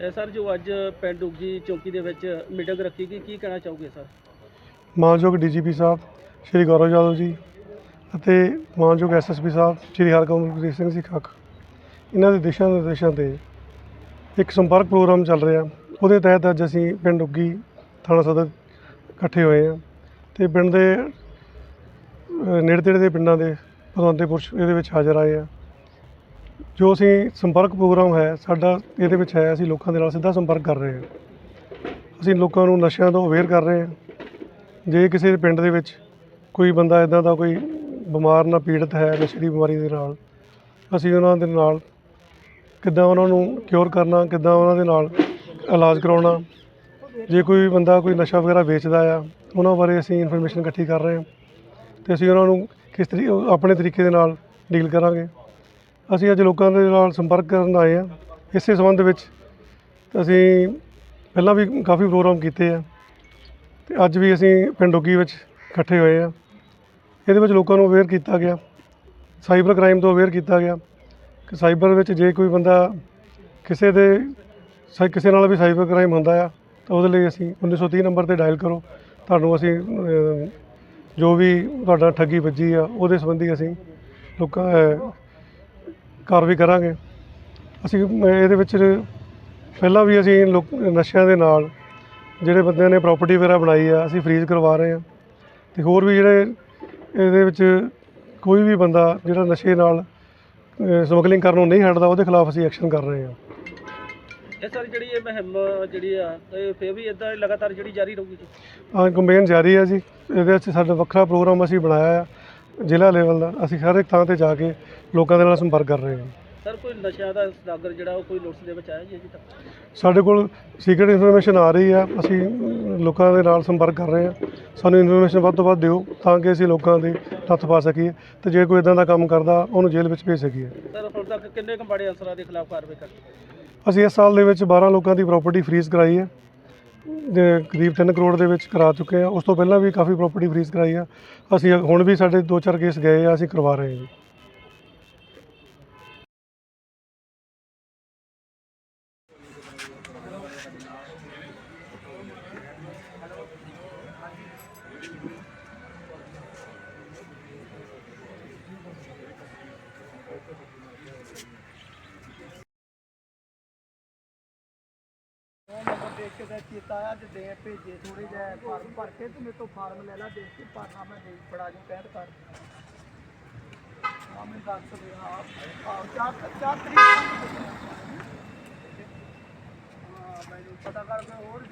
ਇਹ ਸਰ ਜੋ ਅੱਜ ਪਿੰਡ ਉਗੀ ਚੌਕੀ ਦੇ ਵਿੱਚ ਮੀਟਿੰਗ ਰੱਖੀ ਗਈ, ਕੀ ਕਹਿਣਾ ਚਾਹੋਗੇ ਸਰ? ਮਾਨਯੋਗ ਡੀਜੀਪੀ ਸਾਹਿਬ, ਸ਼੍ਰੀ ਗੌਰਵ ਯਾਦਵ ਜੀ ਅਤੇ ਮਾਨਯੋਗ ਐਸਐਸਪੀ ਸਾਹਿਬ, ਸ਼੍ਰੀ ਹਰਕਮਲਪ੍ਰੀਤ ਸਿੰਘ ਜੀ ਖੱਖ ਇਹਨਾਂ ਦੇ ਦਿਸ਼ਾ ਨਿਰਦੇਸ਼ਾਂ ਤੇ ਇੱਕ ਸੰਪਰਕ ਪ੍ਰੋਗਰਾਮ ਚੱਲ ਰਿਹਾ। ਉਹਦੇ ਤਹਿਤ ਅੱਜ ਅਸੀਂ ਪਿੰਡ ਉੱਗੀ ਥਾਣਾ ਸਦਰ ਇਕੱਠੇ ਹੋਏ ਹਾਂ ਤੇ ਪਿੰਡ ਦੇ ਨੇੜੇ ਤੇੜੇ ਦੇ ਪਿੰਡਾਂ ਦੇ ਪਤਵੰਤੇ ਪੁਰਸ਼ ਇਹਦੇ ਵਿੱਚ ਹਾਜ਼ਰ ਆਏ ਆ। ਜੋ ਅਸੀਂ ਸੰਪਰਕ ਪ੍ਰੋਗਰਾਮ ਹੈ, ਸਾਡਾ ਇਹਦੇ ਵਿੱਚ ਹੈ, ਅਸੀਂ ਲੋਕਾਂ ਦੇ ਨਾਲ ਸਿੱਧਾ ਸੰਪਰਕ ਕਰ ਰਹੇ ਹਾਂ। ਅਸੀਂ ਲੋਕਾਂ ਨੂੰ ਨਸ਼ਿਆਂ ਤੋਂ ਅਵੇਅਰ ਕਰ ਰਹੇ ਹਾਂ। ਜੇ ਕਿਸੇ ਪਿੰਡ ਦੇ ਵਿੱਚ ਕੋਈ ਬੰਦਾ ਇਦਾਂ ਦਾ ਕੋਈ ਬਿਮਾਰ ਨਾਲ ਪੀੜਤ ਹੈ ਨਸ਼ੇ ਦੀ ਬਿਮਾਰੀ ਦੇ ਨਾਲ, ਅਸੀਂ ਉਹਨਾਂ ਦੇ ਨਾਲ ਕਿੱਦਾਂ ਉਹਨਾਂ ਨੂੰ ਕਿਉਰ ਕਰਨਾ, ਕਿੱਦਾਂ ਉਹਨਾਂ ਦੇ ਨਾਲ ਇਲਾਜ ਕਰਾਉਣਾ, ਜੇ ਕੋਈ ਬੰਦਾ ਕੋਈ ਨਸ਼ਾ ਵਗੈਰਾ ਵੇਚਦਾ ਆ, ਉਹਨਾਂ ਬਾਰੇ ਅਸੀਂ ਇਨਫੋਰਮੇਸ਼ਨ ਇਕੱਠੀ ਕਰ ਰਹੇ ਹਾਂ। ਤੇ ਅਸੀਂ ਉਹਨਾਂ ਨੂੰ ਕਿਸ ਤਰੀ ਆਪਣੇ ਤਰੀਕੇ ਦੇ ਨਾਲ ਡੀਲ ਕਰਾਂਗੇ। ਅਸੀਂ ਅੱਜ ਲੋਕਾਂ ਦੇ ਨਾਲ ਸੰਪਰਕ ਕਰਨ ਆਏ ਹਾਂ। ਇਸੇ ਸੰਬੰਧ ਵਿੱਚ ਅਸੀਂ ਪਹਿਲਾਂ ਵੀ ਕਾਫੀ ਪ੍ਰੋਗਰਾਮ ਕੀਤੇ ਆ ਤੇ ਅੱਜ ਵੀ ਅਸੀਂ ਪਿੰਡ ਉੱਗੀ ਵਿੱਚ ਇਕੱਠੇ ਹੋਏ ਆ ਇਹਦੇ ਵਿੱਚ ਲੋਕਾਂ ਨੂੰ ਅਵੇਅਰ ਕੀਤਾ ਗਿਆ। ਸਾਈਬਰ ਕ੍ਰਾਈਮ ਤੋਂ ਅਵੇਅਰ ਕੀਤਾ ਗਿਆ ਕਿ ਸਾਈਬਰ ਵਿੱਚ ਜੇ ਕੋਈ ਬੰਦਾ ਕਿਸੇ ਦੇ ਕਿਸੇ ਨਾਲ ਵੀ ਸਾਈਬਰ ਕ੍ਰਾਈਮ ਹੁੰਦਾ ਆ, ਤਾਂ ਉਹਦੇ ਲਈ ਅਸੀਂ 1930 ਨੰਬਰ ਤੇ ਡਾਇਲ ਕਰੋ। ਤੁਹਾਨੂੰ ਅਸੀਂ ਜੋ ਵੀ ਤੁਹਾਡਾ ਠੱਗੀ ਵੱਜੀ ਆ ਉਹਦੇ ਸੰਬੰਧੀ ਅਸੀਂ ਲੋਕਾਂ ਕਾਰਵਾਈ ਕਰਾਂਗੇ। ਅਸੀਂ ਇਹਦੇ ਵਿੱਚ ਪਹਿਲਾਂ ਵੀ ਅਸੀਂ ਲੋਕ ਨਸ਼ਿਆਂ ਦੇ ਨਾਲ ਜਿਹੜੇ ਬੰਦਿਆਂ ਨੇ ਪ੍ਰਾਪਰਟੀ ਵਗੈਰਾ ਬਣਾਈ ਆ ਅਸੀਂ ਫ੍ਰੀਜ਼ ਕਰਵਾ ਰਹੇ ਹਾਂ ਤੇ ਹੋਰ ਵੀ ਜਿਹੜੇ ਇਹਦੇ ਵਿੱਚ ਕੋਈ ਵੀ ਬੰਦਾ ਜਿਹੜਾ ਨਸ਼ੇ ਨਾਲ ਸਮਗਲਿੰਗ ਕਰਨ ਨੂੰ ਨਹੀਂ ਹਟਦਾ ਉਹਦੇ ਖਿਲਾਫ ਅਸੀਂ ਐਕਸ਼ਨ ਕਰ ਰਹੇ ਹਾਂ ਇਹ ਸਰ ਜਿਹੜੀ ਇਹ ਮੁਹਿੰਮ ਜਿਹੜੀ ਆ ਇਹ ਫੇਰ ਵੀ ਇਦਾਂ ਲਗਾਤਾਰ ਜਿਹੜੀ ਜਾਰੀ ਰਹੂਗੀ ਜੀ? ਹਾਂ ਕੰਪੇਨ ਜਾਰੀ ਹੈ ਜੀ। ਇਹਦੇ ਵਿੱਚ ਸਾਡਾ ਵੱਖਰਾ ਪ੍ਰੋਗਰਾਮ ਅਸੀਂ ਬਣਾਇਆ ਆ ਜ਼ਿਲ੍ਹਾ ਲੈਵਲ ਦਾ। ਅਸੀਂ ਹਰ ਇੱਕ ਥਾਂ ਤੇ ਜਾ ਕੇ ਲੋਕਾਂ ਦੇ ਨਾਲ ਸੰਪਰਕ ਕਰ ਰਹੇ ਹਾਂ। ਸਰ ਕੋਈ ਨਸ਼ਿਆਂ ਦਾ ਸਦਾਗਰ ਜਿਹੜਾ ਉਹ ਕੋਈ ਨੋਟਿਸ ਦੇ ਵਿੱਚ ਆਇਆ ਜੀ ਅਜੇ ਤੱਕ? ਸਾਡੇ ਕੋਲ ਸੀਕ੍ਰੀਟ ਇਨਫੋਰਮੇਸ਼ਨ ਆ ਰਹੀ ਆ ਅਸੀਂ ਲੋਕਾਂ ਦੇ ਨਾਲ ਸੰਪਰਕ ਕਰ ਰਹੇ ਹਾਂ। ਸਾਨੂੰ ਇਨਫੋਰਮੇਸ਼ਨ ਵੱਧ ਤੋਂ ਵੱਧ ਦਿਓ ਤਾਂ ਕਿ ਅਸੀਂ ਲੋਕਾਂ ਦੇ ਹੱਥ ਪਾ ਸਕੀਏ ਤੇ ਜੇ ਕੋਈ ਇਦਾਂ ਦਾ ਕੰਮ ਕਰਦਾ ਉਹਨੂੰ ਜੇਲ੍ਹ ਵਿੱਚ ਭੇਜ ਸਕੀਏ। ਸਰ ਹੁਣ ਤੱਕ ਕਿੰਨੇ ਕੰਬਾੜੇ ਅਨਸਰਾਂ ਦੇ ਖਿਲਾਫ ਕਾਰਵਾਈ ਕਰ ਅਸੀਂ ਇਸ ਸਾਲ ਦੇ ਵਿੱਚ 12 ਲੋਕਾਂ ਦੀ ਪ੍ਰਾਪਰਟੀ ਫਰੀਜ਼ ਕਰਾਈ ਹੈ। ਦੇ ਕਰੀਬ 3 ਕਰੋੜ ਦੇ ਵਿੱਚ ਕਰਾ ਚੁੱਕੇ ਹਾਂ ਉਸ ਤੋਂ ਪਹਿਲਾਂ ਵੀ ਕਾਫੀ ਪ੍ਰਾਪਰਟੀ ਫਰੀਜ਼ ਕਰਾਈ ਆ। ਅਸੀਂ ਹੁਣ ਵੀ ਸਾਡੇ 2-4 ਕੇਸ ਗਏ ਆ, ਅਸੀਂ ਕਰਵਾ ਰਹੇ ਹਾਂ ਜੀ। ਨੰਬਰ ਦੇਖ ਕੇ ਤਾਂ ਚੇਤਾ ਆਇਆ ਤੇ ਦੇ ਭੇਜੇ ਥੋੜੇ ਜਿਹਾ ਫਾਰਮ ਭਰ ਕੇ ਤੇ ਮੇਰੇ ਤੋਂ ਫਾਰਮ ਲੈ ਲਾ, ਦੇਖ ਕੇ ਭਰਨਾ ਮੈਂ ਦੇ ਫੜਾ ਜੂ ਕਹਿਤ ਕਰ। ਆ ਮੈਂ ਦੱਸ ਦੇ ਆਪ ਆ ਚਾਰ ਚਾਰ ਤਰੀਕ ਨੂੰ। ਹਾਂ, ਮੈਨੂੰ ਪਤਾ ਕਰ ਮੈਂ ਹੋਰ